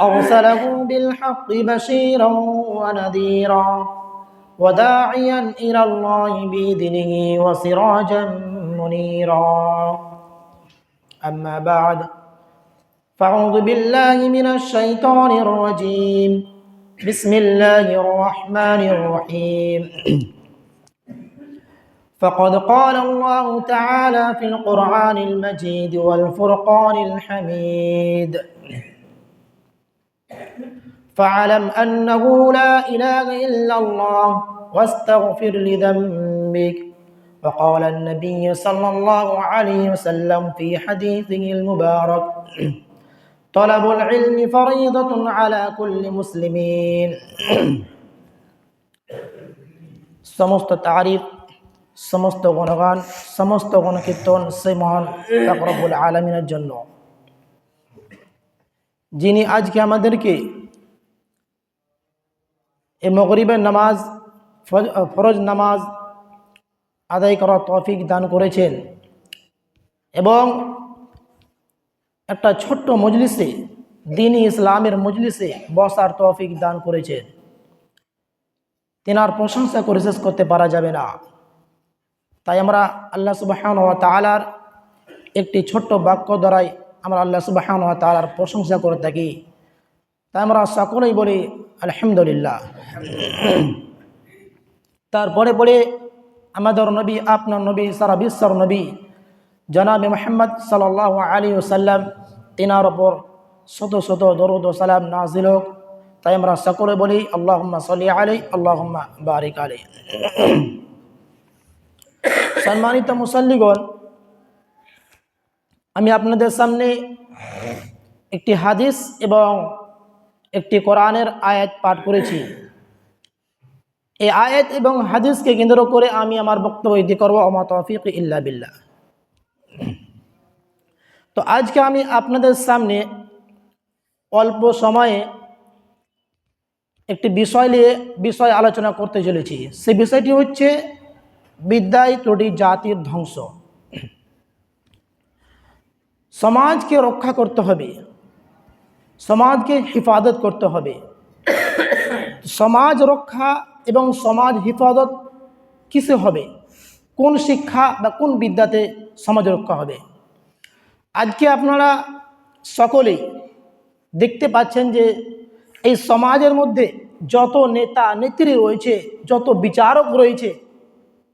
أرسله بالحق بشيرا ونذيرا وداعيا إلى الله بإذنه وسراجا منيرا. أما بعد فأعوذ بالله من الشيطان الرجيم. بسم الله الرحمن الرحيم. فقد قال الله تعالى في القرآن المجيد والفرقان الحميد. فاعلم أنه لا إله إلا الله واستغفر لذنبك وقال النبي صلى الله عليه وسلم في حديثه المبارك طلب العلم فريضة على كل مسلمين সমস্ত তারিফ সমস্ত গণগান সমস্ত গণকীর্তন সে মহান রব্বুল আলমিনের জন্য যিনি আজকে আমাদেরকে এই মগরিবের নামাজ ফরজ নামাজ আদায় করার তৌফিক দান করেছেন। এবং একটা ছোট্ট মজলিসে, দিনী ইসলামের মজলিসে বসার তৌফিক দান করেছেন। তেনার প্রশংসা করে শেষ করতে পারা যাবে না। তাই আমরা আল্লাহ সুবাহান ওয়া তালার একটি ছোট্ট বাক্য দ্বারাই আমরা আল্লাহ সুবাহান ওয়া তালার প্রশংসা করে থাকি। তাই আমরা সকলেই বলি আলহামদুলিল্লাহ। তারপরে পরে আমাদের নবী, আপনার নবী, সারা বিশ্বর নবী, জনাবি মোহাম্মদ সাল আলী ওসাল্লাম তিনার ওপর শত শত দরুদ ও সালাম নাজিল হোক। তাই আমরা সকলে বলি আল্লাহ সাল্লি আলী আল্লাহ বারিক আলী সম্মানিত মুসল্লিগণ, আমি আপনাদের সামনে একটি হাদিস এবং একটি কোরআনের আয়াত পাঠ করেছি। এই আয়াত এবং হাদিসকে কেন্দ্র করে আমি আমার বক্তব্য ইতি করব আমা তৌফিক ইল্লা বিল্লাহ। তো আজকে আমি আপনাদের সামনে অল্প সময়ে একটি বিষয় নিয়ে বিষয় আলোচনা করতে চলেছি। সে বিষয়টি হচ্ছে বিদ্যায় ত্রুটি জাতির ধ্বংস। সমাজকে রক্ষা করতে হবে। সমাজকে হিফাজত করতে হবে। সমাজ রক্ষা এবং সমাজ হিফাজত কিসে হবে? কোন শিক্ষা বা কোন বিদ্যাতে সমাজ রক্ষা হবে? আজকে আপনারা সকলেই দেখতে পাচ্ছেন যে এই সমাজের মধ্যে যত নেতা নেত্রী রয়েছে, যত বিচারক রয়েছে,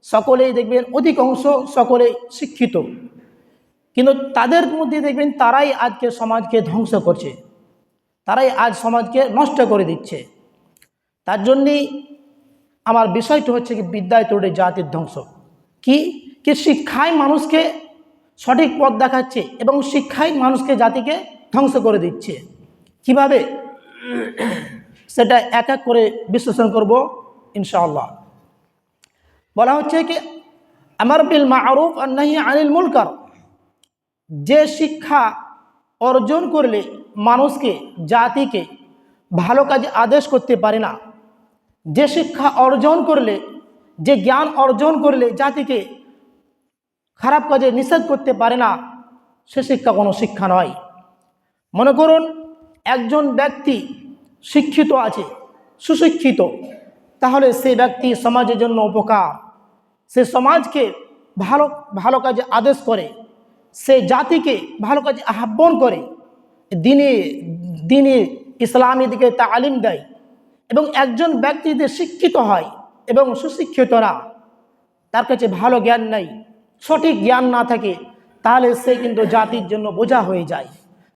সকলেই দেখবেন অধিকাংশ সকলে শিক্ষিত। কিন্তু তাদের মধ্যে দেখবেন তারাই আজকে সমাজকে ধ্বংস করছে। তারাই আজ সমাজকে নষ্ট করে দিচ্ছে। তার জন্যেই আমার বিষয়টি হচ্ছে কি বিদ্যায় তোড়ে জাতির ধ্বংস। কি? কি শিক্ষায় মানুষকে সঠিক পথ দেখাচ্ছে এবং শিক্ষাই মানুষকে জাতিকে ধ্বংস করে দিচ্ছে। কীভাবে? সেটা এক এক করে বিশ্লেষণ করব ইনশাআল্লাহ। বলা হচ্ছে কি, আমার বিল মারুফ আর নাহি আনিল মুলকার যে শিক্ষা অর্জন করলে মানুষকে, জাতিকে ভালো কাজে আদেশ করতে পারে না। যে শিক্ষা অর্জন করলে, যে জ্ঞান অর্জন করলে জাতিকে খারাপ কাজে নিষেধ করতে পারে না, সে শিক্ষা কোনো শিক্ষা নয়। মনে করুন, একজন ব্যক্তি শিক্ষিত আছে, সুশিক্ষিত, তাহলে সে ব্যক্তি সমাজের জন্য উপকার। সে সমাজকে ভালো ভালো কাজে আদেশ করে, সে জাতিকে ভালো কাজে আহ্বান করে। দিনে দিনে ইসলামী দিকে তালিম দেয় এবং একজন ব্যক্তি যদি শিক্ষিত হয় এবং সুশিক্ষিতরা তার কাছে ভালো জ্ঞান নাই, সঠিক জ্ঞান না থাকে, তাহলে সে কিন্তু জাতির জন্য বোঝা হয়ে যায়।